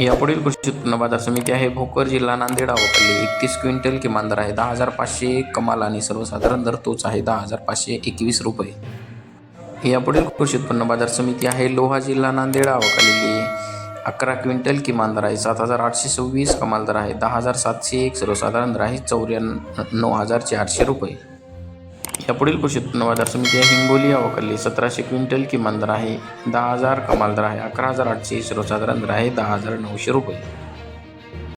यापुढील कृषी उत्पन्न बाजार समिती आहे. भोकर जिल्हा नांदेड अवकली एकतीस क्विंटल किमान दर आहे. दहा हजार पाचशे कमाल आणि सर्वसाधारण दर तोच आहे. दहा हजार पाचशे एकवीस रुपये. यापुढील कृषी उत्पन्न बाजार समिती आहे. लोहा जिल्हा नांदेड अवकालेली अकरा क्विंटल किमान दर आहे. सात हजार आठशे सव्वीस कमाल दर आहे. दहा हजार सातशे एक सर्वसाधारण दर आहे. चौऱ्याण्णव हजार चारशे रुपये. यापुढील कृषी उत्पन्न बाजार समिती आहे. हिंगोली अवकली सतराशे क्विंटल किमान दर आहे. दहा हजार कमाल दर आहे. अकरा हजार आठशे सर्वसाधारण दर आहे. दहा हजार नऊशे रुपये.